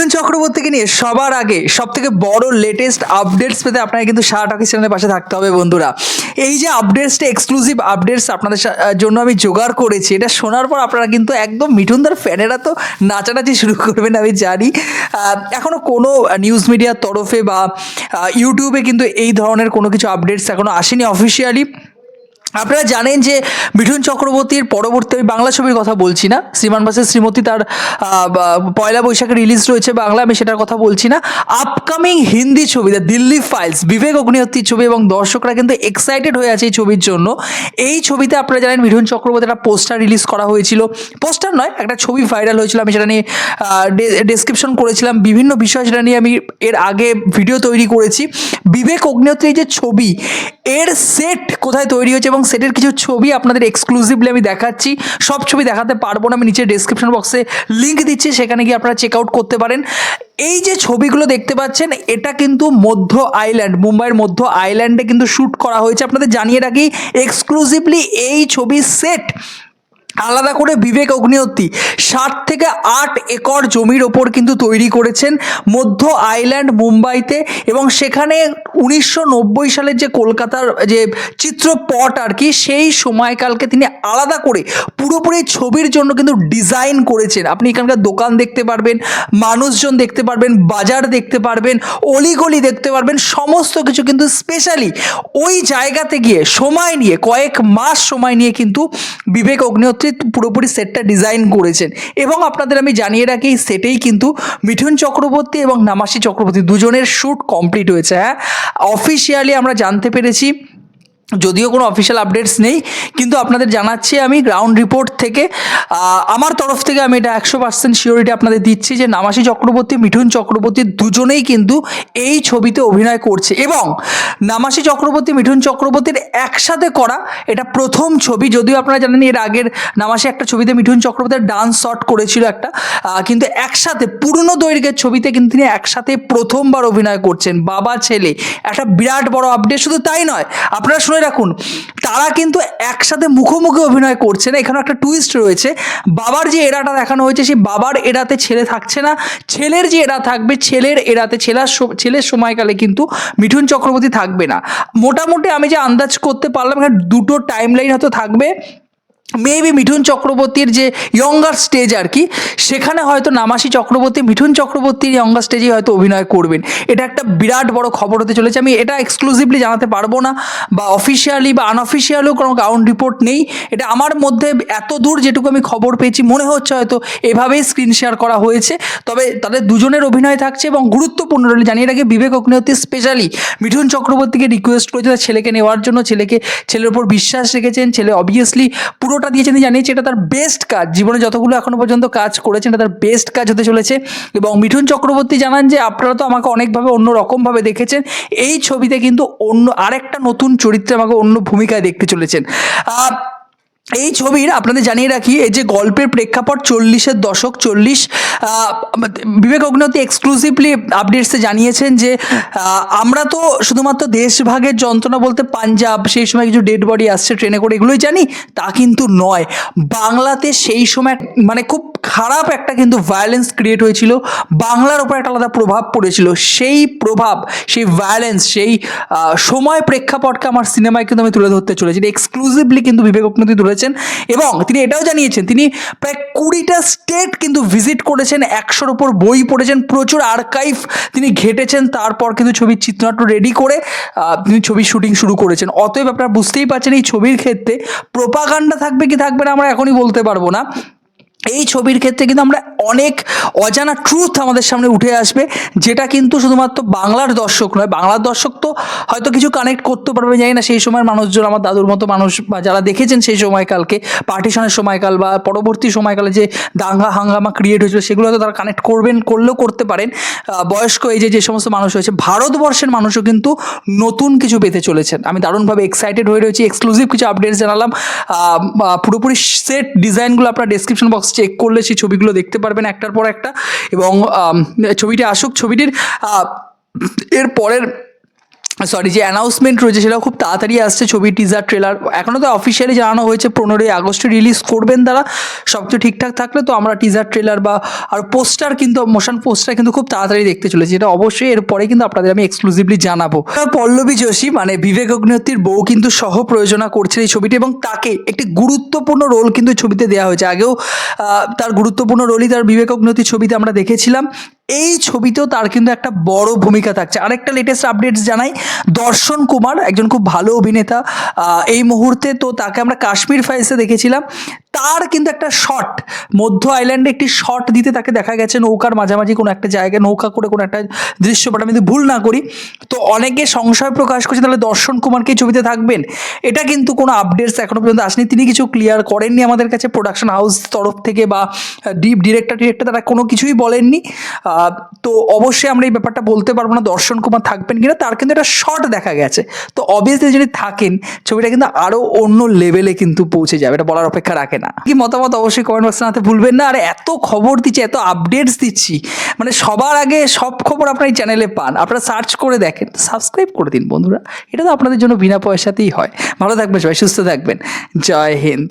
মিঠুন চক্রবর্তীকে নিয়ে সবার আগে সব থেকে বড় লেটেস্ট আপডেটস পেতে আপনাকে কিন্তু শাহ টকি চ্যানেলের পাশে থাকতে হবে, বন্ধুরা। এই যে আপডেটসটা এক্সক্লুসিভ আপডেটস আপনাদের জন্য আমি জোগাড় করেছি, এটা শোনার পর আপনারা কিন্তু একদম মিঠুনদার ফ্যানেরা তো নাচানাচি শুরু করবেন, আমি জানি। এখনও কোনো নিউজ মিডিয়ার তরফে বা ইউটিউবে কিন্তু এই ধরনের কোনো কিছু আপডেটস এখনও আসেনি অফিসিয়ালি আপনারা জানেন যে মিঠুন চক্রবর্তীর পরবর্তী আমি বাংলা ছবির কথা বলছি না। শ্রীমান বাসের শ্রীমতী তার পয়লা বৈশাখে রিলিজ রয়েছে বাংলা, আমি সেটার কথা বলছি না। আপকামিং হিন্দি ছবি দ্য দিল্লি ফাইলস বিবেক অগ্নিহত্রীর ছবি এবং দর্শকরা কিন্তু এক্সাইটেড হয়ে আছে এই ছবির জন্য। এই ছবিতে আপনারা জানেন মিঠুন চক্রবর্তী একটা পোস্টার রিলিজ করা হয়েছিল। পোস্টার নয়, একটা ছবি ভাইরাল হয়েছিল, আমি সেটা নিয়ে ডেসক্রিপশন করেছিলাম। বিভিন্ন বিষয় সেটা নিয়ে আমি এর আগে ভিডিও তৈরি করেছি। বিবেক অগ্নিহোত্রীর যে ছবি, এর সেট কোথায় তৈরি হয়েছে এবং সেটের কিছু ছবি আপনাদের এক্সক্লুসিভলি আমি দেখাচ্ছি। সব ছবি দেখাতে পারব না, আমি নিচে ডেসক্রিপশন বক্সে লিঙ্ক দিচ্ছি, সেখানে গিয়ে আপনারা চেক আউট করতে পারেন। এই যে ছবিগুলো দেখতে পাচ্ছেন, এটা কিন্তু মধ্য আইল্যান্ড মুম্বাইয়ের মধ্য আইল্যান্ডে কিন্তু শ্যুট করা হয়েছে। আপনাদের জানিয়ে রাখি এক্সক্লুসিভলি এই ছবি সেট আলাদা করে বিবেক অগ্নিহত্রী ষাট থেকে আট একর জমির ওপর কিন্তু তৈরি করেছেন মধ্য আইল্যান্ড, মুম্বাইতে এবং সেখানে উনিশশো নব্বই সালের যে কলকাতার যে চিত্রপট আর কি, সেই সময়কালকে তিনি আলাদা করে পুরোপুরি ছবির জন্য কিন্তু ডিজাইন করেছেন। আপনি এখানকার দোকান দেখতে পারবেন, মানুষজন দেখতে পারবেন, বাজার দেখতে পারবেন, অলিগলি দেখতে পারবেন, সমস্ত কিছু কিন্তু স্পেশালি ওই জায়গাতে গিয়ে সময় নিয়ে, কয়েক মাস সময় নিয়ে কিন্তু বিবেক অগ্নিহোত্রী পুরোপুরি সেটটা ডিজাইন করেছেন। এবং আপনাদের আমি জানিয়ে রাখি, এই সেটেই কিন্তু মিঠুন চক্রবর্তী এবং নামাসি চক্রবর্তী দুজনের শ্যুট কমপ্লিট হয়েছে হ্যাঁ? অফিসিয়ালি আমরা জানতে পেরেছি যদিও কোনো অফিসিয়াল আপডেটস নেই, কিন্তু আপনাদের জানাচ্ছি আমি গ্রাউন্ড রিপোর্ট থেকে আমার তরফ থেকে আমি এটা একশো পার্সেন্ট শিওরিটি আপনাদের দিচ্ছি যে নামাসি চক্রবর্তী, মিঠুন চক্রবর্তী দুজনেই কিন্তু এই ছবিতে অভিনয় করছে এবং নামাসি চক্রবর্তী, মিঠুন চক্রবর্তীর একসাথে করা এটা প্রথম ছবি। যদিও আপনারা জানেন এর আগের নামাসি একটা ছবিতে মিঠুন চক্রবর্তীর ডান্স শট করেছিল একটা কিন্তু একসাথে, পুরনো দৈর্ঘ্যের ছবিতে কিন্তু তিনি একসাথে প্রথমবার অভিনয় করছেন। বাবা, ছেলে, একটা বিরাট বড় আপডেট শুধু তাই নয়, আপনারা শুনে রাখুন। তারা কিন্তু একসাথে মুখোমুখি অভিনয় করছে না। এখানে একটা টুইস্ট রয়েছে। বাবার যে এরাটা দেখানো হয়েছে, সেই বাবার এরাতে ছেলে থাকছে না। ছেলের যে এরা থাকবে, ছেলের এরাতে ছেলার ছেলের সময়কালে কিন্তু মিঠুন চক্রবর্তী থাকবে না। মোটামুটি আমি যে আন্দাজ করতে পারলাম, এখানে দুটো টাইম লাইন হয়তো থাকবে। মেবি মিঠুন চক্রবর্তীর যে ইয়ঙ্গার স্টেজ আর কি, সেখানে হয়তো নামাসি চক্রবর্তী, মিঠুন চক্রবর্তীর ইয়ঙ্গার স্টেজে হয়তো অভিনয় করবেন। এটা একটা বিরাট বড় খবর হতে চলেছে। আমি এটা এক্সক্লুসিভলি জানাতে পারব না, বা অফিসিয়ালি বা আনঅফিসিয়ালিও কোনো গ্রাউন্ড রিপোর্ট নেই। এটা আমার মধ্যে এত দূর যেটুকু আমি খবর পেয়েছি, মনে হচ্ছে হয়তো এভাবেই স্ক্রিন শেয়ার করা হয়েছে। তবে তাদের দুজনের অভিনয় থাকছে এবং গুরুত্বপূর্ণ রোলে জানিয়ে রাখি, বিবেক অগ্নিহোত্রী স্পেশালি মিঠুন চক্রবর্তীকে রিকোয়েস্ট করেছে ছেলেকে নেওয়ার জন্য। ছেলেকে, ছেলের উপর বিশ্বাস রেখেছেন। ছেলে অবভিয়াসলি পুরোটা দিয়েছেন তিনি জানিয়েছে এটা তার বেস্ট কাজ। জীবনে যতগুলো এখনও পর্যন্ত কাজ করেছেন, এটা তার বেস্ট কাজ হতে চলেছে। এবং মিঠুন চক্রবর্তী জানান যে, আপনারা তো আমাকে অনেকভাবে অন্য রকমভাবে দেখেছেন। এই ছবিতে কিন্তু অন্য আরেকটা নতুন চরিত্রে আমাকে অন্য ভূমিকায় দেখতে চলেছেন। এই ছবির আপনাদের জানিয়ে রাখি, এই যে গল্পের প্রেক্ষাপট চল্লিশের দশক, চল্লিশ বিবেক অগ্নতি এক্সক্লুসিভলি আপডেটসে জানিয়েছেন যে আমরা তো শুধুমাত্র দেশভাগের যন্ত্রণা বলতে পাঞ্জাব, সেই সময় কিছু ডেড বডি আসছে, ট্রেনে করে এগুলোই জানি, তা কিন্তু নয়। বাংলাতে সেই সময় মানে খুব খারাপ একটা কিন্তু ভায়োলেন্স ক্রিয়েট হয়েছিল, বাংলার ওপর একটা আলাদা প্রভাব পড়েছিল। সেই প্রভাব, সেই ভায়োলেন্স সেই সময় প্রেক্ষাপটকে আমার সিনেমায় কিন্তু আমি তুলে ধরতে চলেছি। এক্সক্লুসিভলি কিন্তু বিবেক অগ্নিহোত্রী তুলেছেন এবং তিনি এটাও জানিয়েছেন, তিনি প্রায় কুড়িটা স্টেট কিন্তু ভিজিট করেছেন, একশোর ওপর বই পড়েছেন, প্রচুর আর্কাইভ তিনি ঘেটেছেন, তারপর কিন্তু ছবির চিত্রনাট্য রেডি করে তিনি ছবির শুটিং শুরু করেছেন। অতএব আপনারা বুঝতেই পারছেন এই ছবির ক্ষেত্রে প্রোপাগান্ডা থাকবে কি থাকবে না আমরা এখনই বলতে পারব না। এই ছবির ক্ষেত্রে কিন্তু আমরা অনেক অজানা ট্রুথ আমাদের সামনে উঠে আসবে, যেটা কিন্তু শুধুমাত্র বাংলার দর্শক নয়। বাংলার দর্শক তো হয়তো কিছু কানেক্ট করতে পারবে, জানি না, সেই সময়ের মানুষজন, আমার দাদুর মতো মানুষ বা যারা দেখেছেন সেই সময়কালকে পার্টিশনের সময়কাল বা পরবর্তী সময়কালে যে দাঙ্গা, হাঙ্গামা ক্রিয়েট হয়েছিল, সেগুলো হয়তো তারা কানেক্ট করবেন, করলেও করতে পারেন। বয়স্ক এই যে যে সমস্ত মানুষ হয়েছে ভারতবর্ষের মানুষও কিন্তু নতুন কিছু পেতে চলেছেন। আমি দারুণভাবে এক্সাইটেড হয়ে রয়েছি এক্সক্লুসিভ কিছু আপডেটস জানালাম। পুরোপুরি সেট ডিজাইনগুলো আপনার ডেসক্রিপশন বক্স চেক করলে সেই ছবিগুলো দেখতে পারবেন একটার পর একটা এবং ছবিটি আসুক, ছবিটির এর পরের সরি যে অ্যানাউন্সমেন্ট রয়েছে সেটাও খুব তাড়াতাড়ি আসছে ছবি টিজার ট্রেলার এখনও তো অফিসিয়ালি জানানো হয়েছে, পনেরোই আগস্টে রিলিজ করবেন তারা। সব কিছু ঠিকঠাক থাকলে তো আমরা টিজার ট্রেলার বা আর পোস্টার কিন্তু মোশন পোস্টার কিন্তু খুব তাড়াতাড়ি দেখতে চলেছে। যেটা অবশ্যই এরপরে কিন্তু আপনাদের আমি এক্সক্লুসিভলি জানাব। পল্লবী যোশী মানে বিবেক অগ্নিহোত্রীর বউ কিন্তু সহ প্রয়োজনা করছে এই ছবিটি এবং তাকে একটি গুরুত্বপূর্ণ রোল কিন্তু ছবিতে দেওয়া হয়েছে। আগেও তার গুরুত্বপূর্ণ রোলই তার বিবেক অগ্নিহোত্রীর ছবিতে আমরা দেখেছিলাম। এই ছবিতেও তার কিন্তু একটা বড় ভূমিকা থাকছে। আরেকটা লেটেস্ট আপডেটস জানাই, দর্শন কুমার, একজন খুব ভালো অভিনেতা এই মুহূর্তে তো তাকে আমরা কাশ্মীর ফাইলসে দেখেছিলাম। তার কিন্তু একটা শট মধ্য আইল্যান্ডে একটি শট দিতে তাকে দেখা গেছে নৌকার মাঝামাঝি কোনো একটা জায়গায়, নৌকা করে কোনো একটা দৃশ্যপট আমি যদি ভুল না করি, তো অনেকে সংশয় প্রকাশ করছে, তাহলে দর্শন কুমারকে এই ছবিতে থাকবেন? এটা কিন্তু কোনো আপডেটস এখনও পর্যন্ত আসেনি, তিনি কিছু ক্লিয়ার করেননি আমাদের কাছে প্রোডাকশন হাউস তরফ থেকে বা ডিপ ডিরেক্টর ডিরেক্টর তারা কোনো কিছুই বলেননি। তো অবশ্যই আমরা এই ব্যাপারটা বলতে পারব না, দর্শন কুমার থাকবেন কিনা, তার কিন্তু একটা শট দেখা গেছে। তো অবভিয়াসলি যদি থাকেন, ছবিটা কিন্তু আরও অন্য লেভেলে কিন্তু পৌঁছে যাবে, এটা বলার অপেক্ষা রাখে না। কি মতামত অবশ্যই কমেন্ট বক্সে জানাতে ভুলবেন না। আর এত খবর দিচ্ছি, এত আপডেটস দিচ্ছি মানে সবার আগে সব খবর আপনার এই চ্যানেলে পান। আপনারা সার্চ করে দেখেন সাবস্ক্রাইব করে দিন বন্ধুরা। এটা তো আপনাদের জন্য বিনা পয়সাতেই হয়। ভালো থাকবেন সবাই, সুস্থ থাকবেন। জয় হিন্দ।